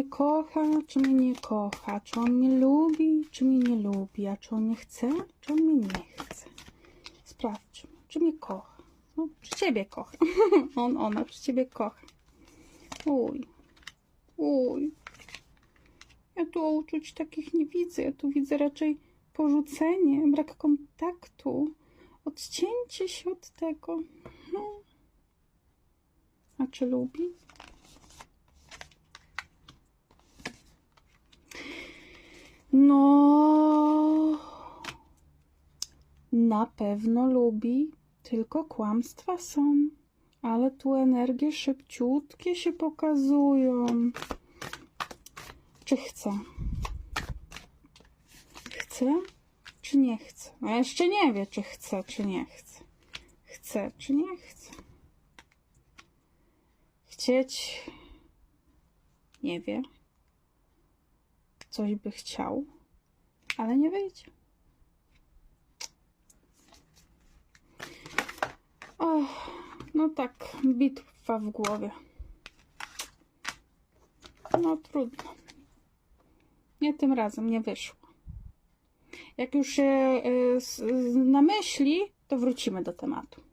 mnie kocha, czy mnie nie kocha, czy on mnie lubi, czy mnie nie lubi, a czy on mnie chce, czy on mnie nie chce. Sprawdźmy, czy mnie kocha. No, czy ciebie kocha. on, ona, czy ciebie kocha. Uj, uj. Ja tu uczuć takich nie widzę. Ja tu widzę raczej porzucenie, brak kontaktu, odcięcie się od tego. No. A czy lubi? No, na pewno lubi, tylko kłamstwa są. Ale tu energie szybciutkie się pokazują. Czy chce? Chce, czy nie chce? No jeszcze nie wie, czy chce, czy nie chce. Chce, czy nie chce. Chcieć, nie wie. Coś by chciał, ale nie wyjdzie. Och, no tak, bitwa w głowie. No trudno. Nie tym razem nie wyszło. Jak już się y, namyśli, to wrócimy do tematu.